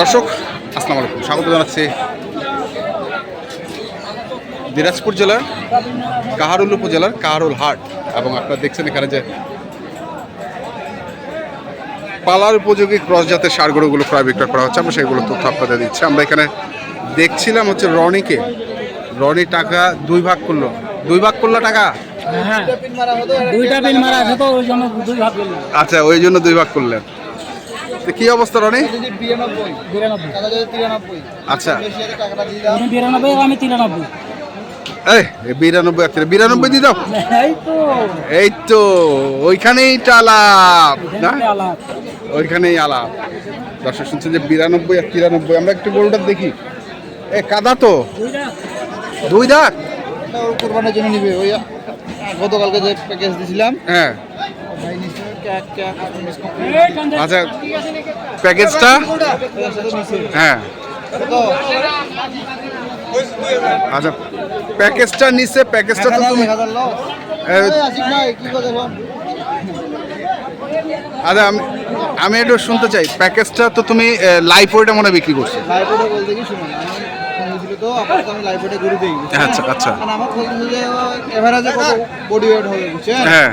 দর্শক আসসালামু আলাইকুম। স্বাগত জানাচ্ছি দিনাজপুর জেলার কাহারুল উপজেলার কাহারুল হাট এবং আপনারা দেখছেন এখানে যে পালার উপযোগী ক্রস জাতের সার গরুগুলো ক্রয় বিক্রয় করা হচ্ছে। আমরা সেগুলো তথ্য আপনাদের দিচ্ছি। আমরা এখানে দেখছিলাম হচ্ছে রনিকে। রনি টাকা দুই ভাগ করল। দুই ভাগ করল টাকা? হ্যাঁ দুইটা পিন মারা আছে তো ওই জন্য দুই ভাগ আচ্ছা ওই জন্য দুই ভাগ করলেন। কি অবস্থা রনি আচ্ছা এই বিরানব্বই বিরানব্বই এই তো আলাপ না ওইখানেই আলাপ দর্শক শুনছেন যে বিরানব্বই আর তিরানব্বই আমরা একটু দেখি এ কাদা তো দুই দাঁত কোরবানের জন্য নিবে ওই গতকালকে যে প্যাকেজ দিছিলাম হ্যাঁ আচ্ছা প্যাকেজটা? হ্যাঁ। আচ্ছা প্যাকেজটা নিচে প্যাকেজটা তো তুমি আচ্ছা আমি আমি একটু শুনতে চাই। প্যাকেজটা তো তুমি লাইফ ওয়েটা মনে বিক্রি করছ। লাইফে বলতে কি শুনুন আমি ফোন দিছিল তো আপাতত আমি লাইফে গরু দেই বুঝছেন? আচ্ছা আচ্ছা। আমার খোঁজ যে এভারেজে কত বডি ওয়েট হবে বুঝছেন? হ্যাঁ।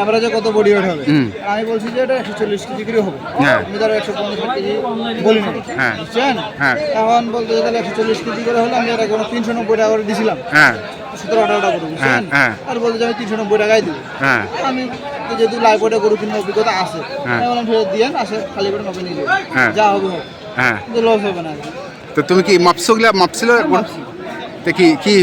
এভারেজে কত বডি ওয়েট হবে? আমি বলছি যে এটা একশো চল্লিশ কেজি করে হবে। হ্যাঁ। আমি ধরো একশো পঞ্চাশ কেজি বলি না হ্যাঁ। বুঝছেন? হ্যাঁ। এখন বলতে তাহলে একশো চল্লিশ কেজি করে হলে আমি এখন তিনশো নব্বই টাকা করে দিছিলাম। হ্যাঁ। সতেরো আঠারো টাকা করে বুঝছেন? হ্যাঁ। আর বলতে যে আমি তিনশো নব্বই টাকাই দিব। হ্যাঁ। আমি যেহেতু লাইভ ওটা গরু কিনার অভিজ্ঞতা আছে। আমি বললাম আছে আসে খালি করে নব্বই নিয়ে যাবে। যা হবে কিন্তু লস হবে না তো তুমি কি মাপছো গিলা মাপছিল তো কি কি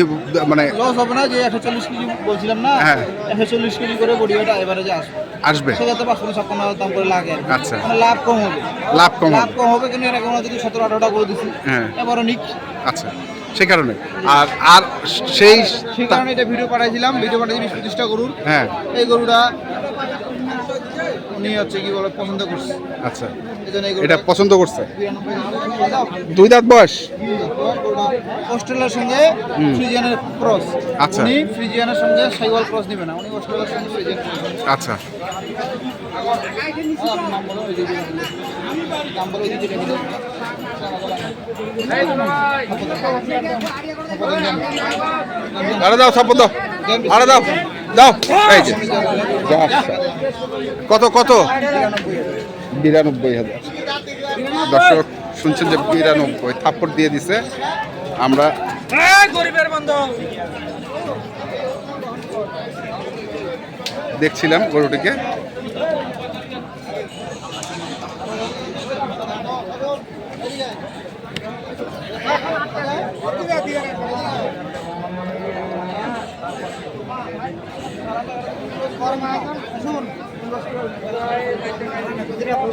মানে লস হবে না যে একশো চল্লিশ কেজি বলছিলাম না হ্যাঁ। একশো চল্লিশ কেজি করে বডি এবারে যে আসবে। আসবে। সেক্ষেত্রে পাঁচশো ছাপ্পান্ন দাম করে লাগে। আচ্ছা। মানে লাভ কম হবে। লাভ কম লাভ কম হবে কিন্তু এরকম যদি সতেরো আঠারোটা করে দিচ্ছি হ্যাঁ। এবারও নিক। আচ্ছা সেই কারণে। আর আর সেই সেই কারণে এটা ভিডিও পাঠাইছিলাম ভিডিও পাঠাইছি বিশ পঁচিশটা গরুর হ্যাঁ। এই গরুটা উনি হচ্ছে কি বলে পছন্দ করছে। আচ্ছা। এটা পছন্দ করছে? দুই দাঁত বয়স? অস্ট্রেলিয়ার সঙ্গে ফ্রিজিয়ানের ক্রস। আচ্ছা। উনি ফ্রিজিয়ানের সঙ্গে সাইওয়াল ক্রস নেবে না উনি অস্ট্রেলিয়ার সঙ্গে ফ্রিজিয়ান আচ্ছা। আরে দাও সাপোর্ট দাও। আরে দাও দাও। এই যে। কত কত? বিরানব্বই হাজার। দর্শক শুনছেন যে বিরানব্বই থাপ্পড় দিয়ে দিছে। আমরা দেখছিলাম গরুটিকে।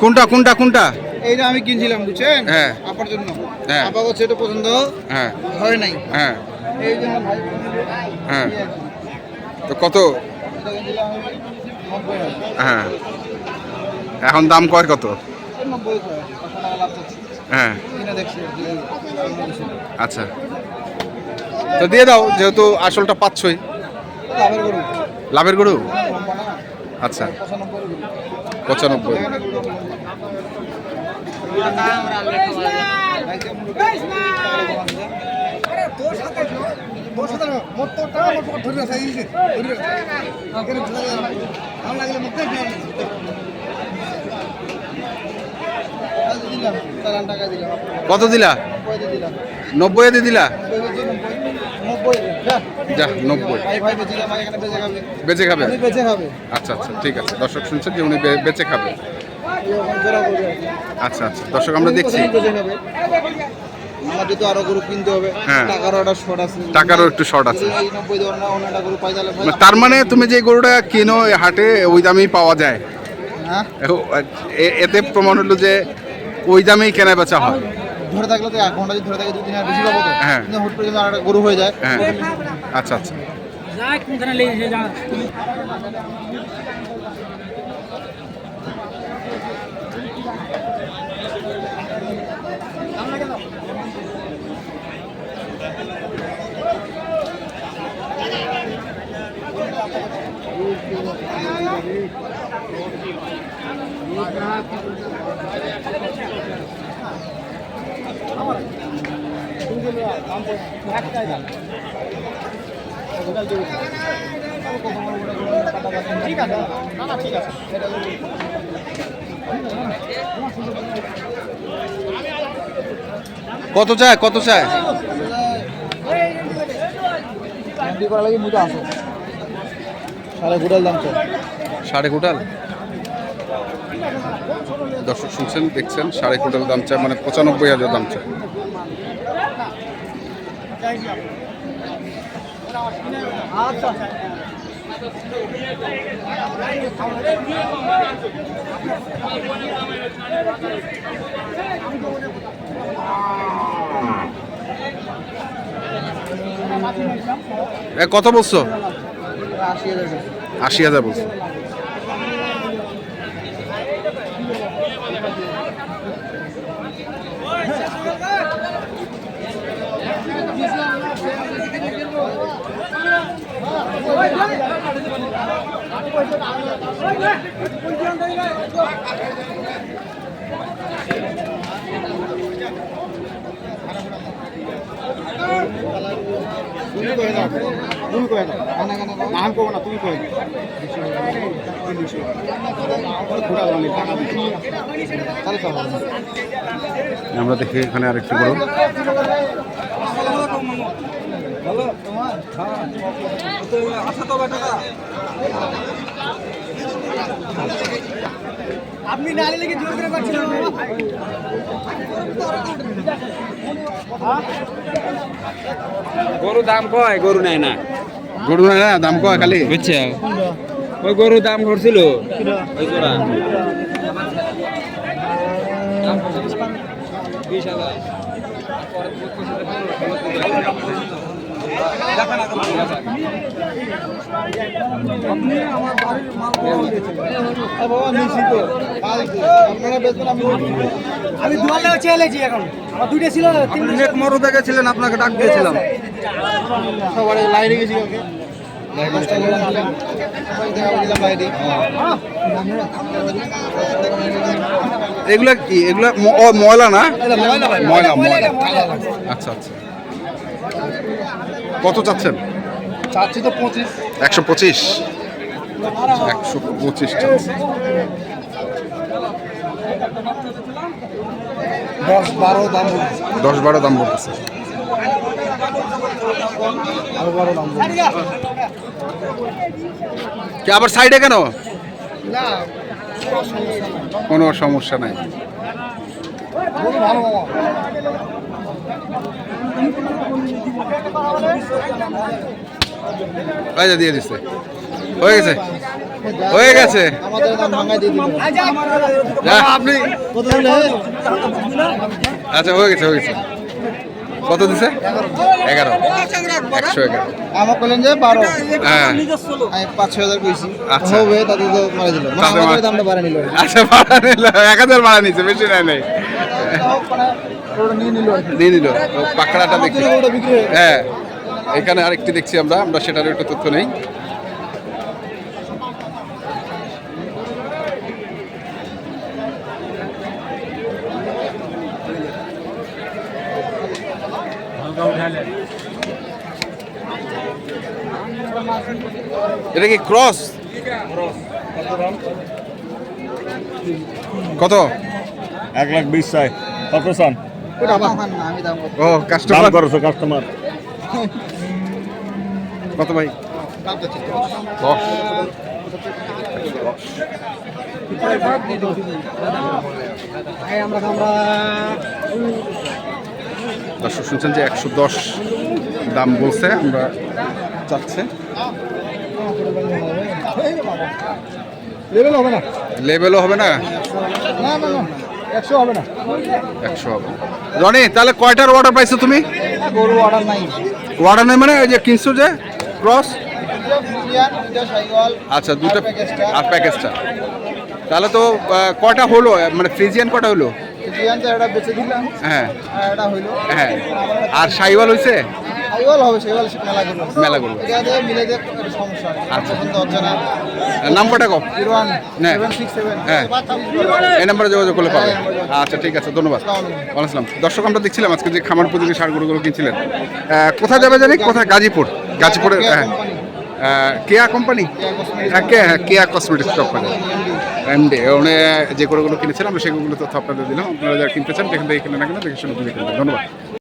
কোনটা কোনটা কোনটা? এইটা আমি কিনছিলাম বুঝছেন? হ্যাঁ। আপার জন্য। হ্যাঁ। আপা হচ্ছে এটা পছন্দ হ্যাঁ। হয় নাই। হ্যাঁ। এই জন্য ভাই হ্যাঁ। তো কত। হ্যাঁ। এখন দাম কয় কত। হ্যাঁ। আচ্ছা। তো দিয়ে দাও যেহেতু আসলটা পাচ্ছই। লাভের গরু। লাভের গরু? আচ্ছা। পঁচানব্বই। কত দিলা? নব্বই দিয়ে দিলা? বেঁচে খাবে? আচ্ছা আচ্ছা ঠিক আছে। দর্শক শুনছেন যে উনি বেঁচে খাবে। আচ্ছা আচ্ছা। দর্শক আমরা দেখছি। বেঁচে খাবে আমাদের তো আরও গরু কিনতে হবে। হ্যাঁ। টাকারও একটা শর্ট আছে। টাকারও একটু শর্ট আছে। মানে তার মানে তুমি যে গরুটা কিনো হাটে ওই দামেই পাওয়া যায়। হ্যাঁ? এতে প্রমাণ হলো যে ওই দামেই কেনা বেচা হয়। ধরে থাকলে তো এক ঘণ্টা যদি ধরে থাকে দু তিন হাজার বেশি পাবো তো। হ্যাঁ। হুট করে আর গরু হয়ে যায়। হ্যাঁ। আচ্ছা আচ্ছা। ঠিক আছে কত চায়? কত চায়? করা লাগে মুজা আসো। সাড়ে কুটাল দাম তো। সাড়ে কুটাল দর্শক শুনছেন, দেখছেন, সাড়ে কোটাল দাম চায় মানে পঁচানব্বই হাজার দাম চায় কত বলছো। আশি হাজার বলছো তুমি কয়ে দাও তুমি কয়ে দাও কানা আমরা দেখি এখানে আরেকটু বড়। আপনি নারী লেগে জোর করে পাচ্ছেন? গরু দাম কয়? গরু নেয় না। গরু না দাম কয় খালি? বুঝছে? ওই গরু দাম করছিল ওই জোড়া। বিশ হাজার। আমি আমি দুয়ালে চেয়েছি এখন। আমার দুইটা ছিল অনেক মরু দেখেছিলেন আপনাকে ডাক দিয়েছিলাম। সবার লাইনে গেছি দিলাম এগুলা কি? এগুলা ও, ময়লা না? ময়লা ময়লা। আচ্ছা আচ্ছা। কত চাচ্ছেন? চাচ্ছি তো পঁচিশ। একশো পঁচিশ? একশো পঁচিশ দশ বারো দাম দশ বারো দাম বলতেছে। আবার সাইডে কেন? না। কোনো সমস্যা নাই। যে দিয়ে দিচ্ছে হয়ে গেছে? হয়ে গেছে? আপনি আচ্ছা হয়ে গেছে হয়ে গেছে। কত দিছে? এগারো। একশো এগারো। আমার বললেন যে বারো। হ্যাঁ। পাঁচ ছয় হাজার কইছি। আচ্ছা। হবে তাদের তো মারা দিল। মানে দামটা বাড়া নিল। আচ্ছা নিল। এক হাজার ভাড়া নিচ্ছে বেশি নেয় নেই। মানে নিয়ে নিল দিয়ে দিল পাকড়াটা দেখি। হ্যাঁ। এখানে আরেকটি দেখছি আমরা আমরা সেটার একটু তথ্য নেই। এটা কি ক্রস? কত? এক লাখ বিশ চাই। কত চান ওটা আমার। না, আমি দাম বলছি। ও কাস্টমার কাস্টমার কত ভাই? দর্শক শুনছেন যে একশো দশ দাম বলছে আমরা চাচ্ছে লেভেল হবে না। লেভেলও হবে না? না না একশো হবে না। একশো হবে রনি তাহলে কয়টার অর্ডার পাইছো তুমি? গরু অর্ডার নাই। অর্ডার নেই মানে ওই যে কিনছো যে ক্রস? আচ্ছা দুটো আর প্যাকেজটা তাহলে তো কটা হলো? মানে ফ্রিজিয়ান কটা হলো? হ্যাঁ। হ্যাঁ। আর সাইওয়াল হয়েছে মেলা করব। আচ্ছা। নাম্বারটা কম সেভেন। হ্যাঁ। এই নাম্বারে যোগাযোগ করলে পাবে। আচ্ছা ঠিক আছে, ধন্যবাদ। আসসালাম। দর্শক, আমরা দেখছিলাম আজকে যে খামার উপযোগী সার গরুগুলো কিনছিলেন কোথায় যাবে জানি? কোথায়? গাজীপুর। গাজীপুরের হ্যাঁ। কেয়া কোম্পানি? হ্যাঁ কে হ্যাঁ কেয়া কসমেটিক্স কোম্পানি এমডি ওনে যে গরুগুলো কিনেছিলাম আমরা সেগুলো তথ্য আপনাদের দিলাম। আপনারা যারা কিনতে চান সেখান থেকে কিনে না কিনে, দেখে শুনে ধন্যবাদ।